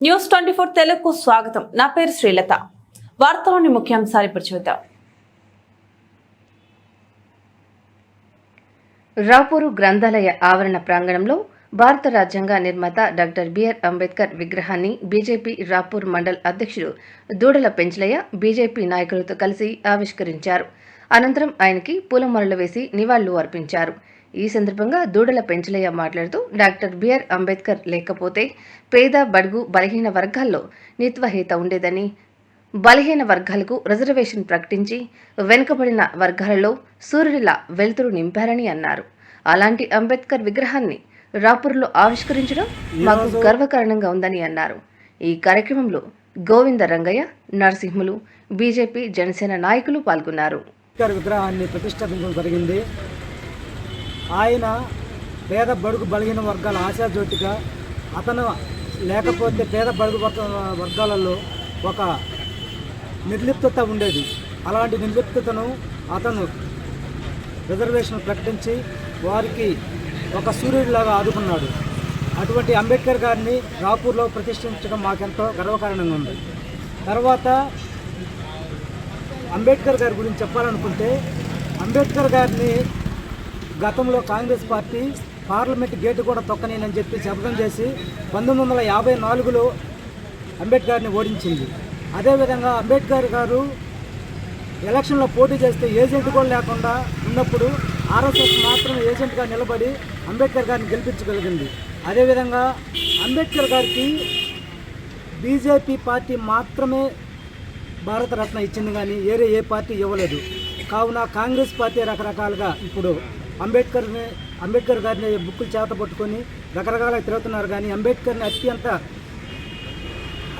News twenty four తెలుగుకు స్వాగతం. నా పేరు శ్రీలత. వార్తలోని ముఖ్యాంశాలు ఇప్పుడు చూద్దాం. రాపూరు గ్రంథాలయ ఆవరణ ప్రాంగణంలో భారత రాజ్యాంగ నిర్మాత డాక్టర్ బిఆర్ అంబేద్కర్ విగ్రహాన్ని బీజేపీ రాపూర్ మండల్ అధ్యక్షుడు దూడల పెంచలయ్య బీజేపీ నాయకులతో కలిసి ఆవిష్కరించారు. అనంతరం ఆయనకి పూలమరలు వేసి నివాళులు అర్పించారు. ఈ సందర్భంగా దూడల పెంచలయ్య మాట్లాడుతూ డాక్టర్ బిఆర్ అంబేద్కర్ లేకపోతే పేద బడుగు బలహీన వర్గాల్లో నిత్వహేత ఉండేదని బలహీన వర్గాలకు రిజర్వేషన్ ప్రకటించి వెనుకబడిన వర్గాలలో సూర్యుడిలా వెలుతురు నింపారని అన్నారు. అలాంటి అంబేద్కర్ విగ్రహాన్ని రాపూర్లో ఆవిష్కరించడం మాకు గర్వకారణంగా ఉందని అన్నారు. ఈ కార్యక్రమంలో గోవింద రంగయ్య నరసింహులు బీజేపీ జనసేన నాయకులు పాల్గొన్నారు. విగ్రహాన్ని ప్రతిష్ఠించడం జరిగింది. ఆయన పేద బడుగు బలిగిన వర్గాల ఆశాజ్యోతిగా అతను లేకపోతే పేద బడుగు వర్గాలలో ఒక నిర్లిప్తత ఉండేది. అలాంటి నిర్లిప్తతను అతను రిజర్వేషన్ ప్రకటించి వారికి ఒక సూర్యుడిలాగా ఆదుకున్నాడు. అటువంటి అంబేద్కర్ గారిని రాపూర్లో ప్రతిష్ఠించడం మాకెంతో గర్వకారణంగా ఉంది. తర్వాత అంబేద్కర్ గారి గురించి చెప్పాలనుకుంటే అంబేద్కర్ గారిని గతంలో కాంగ్రెస్ పార్టీ పార్లమెంట్ గేటు కూడా తొక్కనేనని చెప్పి శపథం చేసి పంతొమ్మిది వందల యాభై నాలుగులో అంబేద్కర్ని ఓడించింది. అదేవిధంగా అంబేద్కర్ గారు ఎలక్షన్లో పోటీ చేస్తే ఏజెంట్ కూడా లేకుండా ఉన్నప్పుడు ఆర్ఎస్ఎస్ మాత్రం ఏజెంట్గా నిలబడి అంబేద్కర్ గారిని గెలిపించగలిగింది. అదేవిధంగా అంబేద్కర్ గారికి బీజేపీ పార్టీ మాత్రమే భారతరత్న ఇచ్చింది కానీ వేరే ఏ పార్టీ ఇవ్వలేదు. కావున కాంగ్రెస్ పార్టీ రకరకాలుగా ఇప్పుడు అంబేద్కర్ని అంబేద్కర్ గారిని బుక్కులు చేత పట్టుకొని రకరకాల తిరుగుతున్నారు. కానీ అంబేద్కర్ని అత్యంత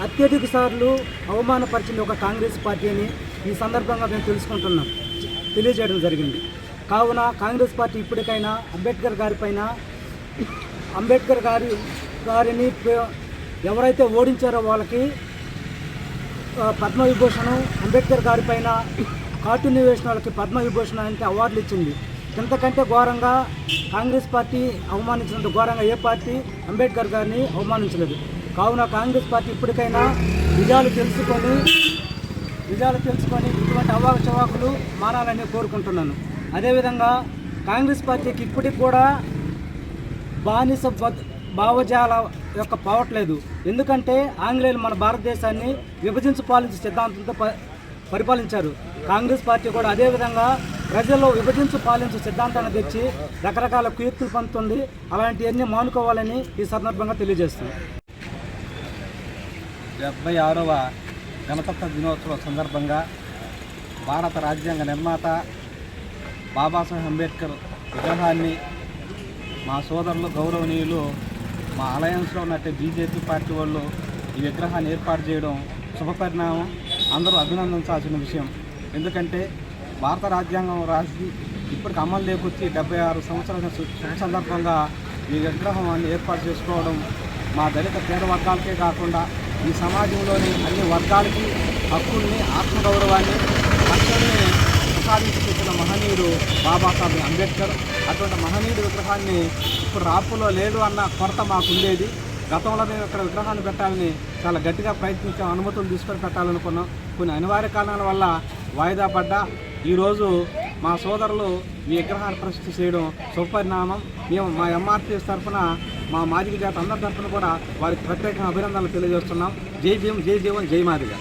అత్యధిక సార్లు అవమానపరిచింది ఒక కాంగ్రెస్ పార్టీ అని ఈ సందర్భంగా మేము తెలుసుకుంటున్నాం. తెలియజేయడం జరిగింది. కావున కాంగ్రెస్ పార్టీ ఇప్పటికైనా అంబేద్కర్ గారిపైన అంబేద్కర్ గారి గారిని ఎవరైతే ఓడించారో వాళ్ళకి పద్మవిభూషణం అంబేద్కర్ గారిపైన కార్టూన్ వేసిన వాళ్ళకి పద్మవిభూషణ అంటే అవార్డులు ఇచ్చింది. ఇంతకంటే ఘోరంగా కాంగ్రెస్ పార్టీ అవమానించినంత ఘోరంగా ఏ పార్టీ? అంబేద్కర్ గారిని అవమానించలేదు. కావున కాంగ్రెస్ పార్టీ ఇప్పటికైనా నిజాలు తెలుసుకొని నిజాలు తెలుసుకొని ఇటువంటి అవాక చవాకులు మానాలని కోరుకుంటున్నాను. అదేవిధంగా కాంగ్రెస్ పార్టీకి ఇప్పటికి కూడా బానిస భావజాల యొక్క పోవట్లేదు ఎందుకంటే ఆంగ్లేయులు మన భారతదేశాన్ని విభజించి పాలించే సిద్ధాంతంతో ప- పరిపాలించారు. కాంగ్రెస్ పార్టీ కూడా అదేవిధంగా ప్రజల్లో విభజించి పాలించు సిద్ధాంతాన్ని తెచ్చి రకరకాల కుయుక్తులు పొందుతుంది అలాంటివన్నీ మానుకోవాలని ఈ సందర్భంగా తెలియజేస్తుంది డెబ్బై ఆరవ గణతంత్ర దినోత్సవం సందర్భంగా భారత రాజ్యాంగ నిర్మాత బాబాసాహెబ్ అంబేద్కర్ విగ్రహాన్ని మా సోదరులు గౌరవనీయులు మా అలయన్స్లో ఉన్నట్టు బీజేపీ పార్టీ వాళ్ళు ఈ విగ్రహాన్ని ఏర్పాటు చేయడం శుభపరిణామం. అందరూ అభినందించాల్సిన విషయం. ఎందుకంటే భారత రాజ్యాంగం రాసి ఇప్పటికి అమలు లేకొచ్చి డెబ్బై ఆరు సంవత్సరాల శుభ సందర్భంగా ఈ విగ్రహాన్ని ఏర్పాటు చేసుకోవడం మా దళిత పేద వర్గాలకే కాకుండా ఈ సమాజంలోని అన్ని వర్గాలకి హక్కుల్ని ఆత్మగౌరవాన్ని హక్కుల్ని ప్రసాదించి మహనీయుడు బాబాసాహెబ్ అంబేద్కర్. అటువంటి మహనీయుడు విగ్రహాన్ని ఇప్పుడు రాపులో లేదు అన్న కొరత మాకు ఉండేది. గతంలో మేము ఇక్కడ విగ్రహాన్ని పెట్టాలని చాలా గట్టిగా ప్రయత్నించాం అనుమతులు తీసుకొని పెట్టాలనుకున్నాం. కొన్ని అనివార్య కారణాల వల్ల వాయిదా పడ్డా. ఈరోజు మా సోదరులు ఈ విగ్రహాన్ని ప్రతిష్ఠ చేయడం శుభపరిణామం మేము మా ఎంఆర్టీ తరఫున మా మాదిగ జాతి అందరి తరఫున కూడా వారికి ప్రత్యేకంగా అభినందనలు తెలియజేస్తున్నాం. జై జీవం జై జీవన్ జై మాదిగ.